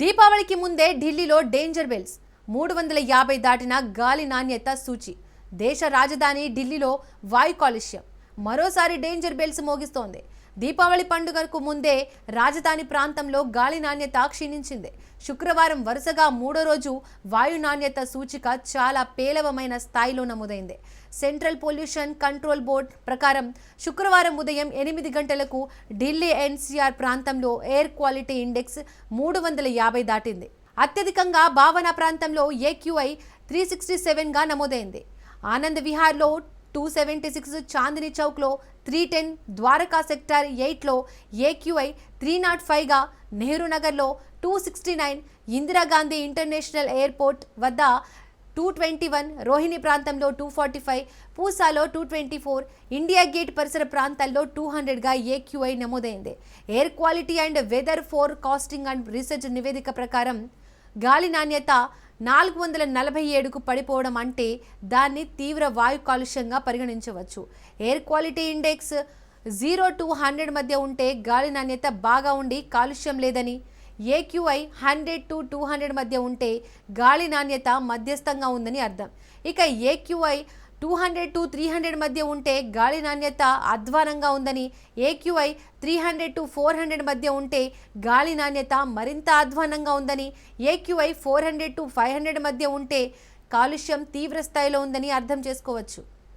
దీపావళికి ముందే ఢిల్లీలో డేంజర్ బెల్స్ మూడు వందల యాభై దాటిన గాలి నాణ్యత సూచి. దేశ రాజధాని ఢిల్లీలో వాయు కాలుష్యం. మరోసారి డేంజర్ బెల్స్ మోగిస్తోంది. దీపావళి పండుగకు ముందే రాజధాని ప్రాంతంలో గాలి నాణ్యత క్షీణించింది. శుక్రవారం వరుసగా మూడో రోజు వాయు నాణ్యత సూచిక చాలా పేలవమైన స్థాయిలో నమోదైంది. సెంట్రల్ పొల్యూషన్ కంట్రోల్ బోర్డ్ ప్రకారం శుక్రవారం ఉదయం ఎనిమిది గంటలకు ఢిల్లీ ఎన్సీఆర్ ప్రాంతంలో ఎయిర్ క్వాలిటీ ఇండెక్స్ మూడు వందల యాభై దాటింది. అత్యధికంగా భావన ప్రాంతంలో ఏక్యూఐ త్రీ సిక్స్టీ సెవెన్గా నమోదైంది. ఆనంద్ విహార్లో టూ సెవెంటీ సిక్స్ చాందిని చౌక్లో త్రీ టెన్ ద్వారకా సెక్టార్ ఎయిట్లో ఏక్యూఐ త్రీ నాట్ ఫైవ్గా నెహ్రూ నగర్లో two sixty nine Indira Gandhi international airport వద్ద టూ ట్వంటీ వన్ రోహిణి ప్రాంతంలో two forty five పూసాలో two twenty four India gate పరిసర ప్రాంతాల్లో టూ హండ్రెడ్గా ఏక్యూఐ నమోదైంది. Air quality and weather forecasting and research నివేదిక ప్రకారం గాలి నాణ్యత నాలుగు వందల నలభై ఏడుకు పడిపోవడం అంటే దాన్ని తీవ్ర వాయు కాలుష్యంగా పరిగణించవచ్చు. Air quality index zero to hundred మధ్య ఉంటే గాలి నాణ్యత బాగా ఉండి కాలుష్యం లేదని AQI hundred to two hundred మధ్య ఉంటే గాలి నాణ్యత మధ్యస్థంగా ఉందని అర్థం. ఇక AQI two hundred to three hundred మధ్య ఉంటే గాలి నాణ్యత అధ్వానంగా ఉందని AQI three hundred to four hundred మధ్య ఉంటే గాలి నాణ్యత మరింత అధ్వానంగా ఉందని AQI four hundred to five hundred మధ్య ఉంటే కాలుష్యం తీవ్ర స్థాయిలో ఉందని అర్థం చేసుకోవచ్చు.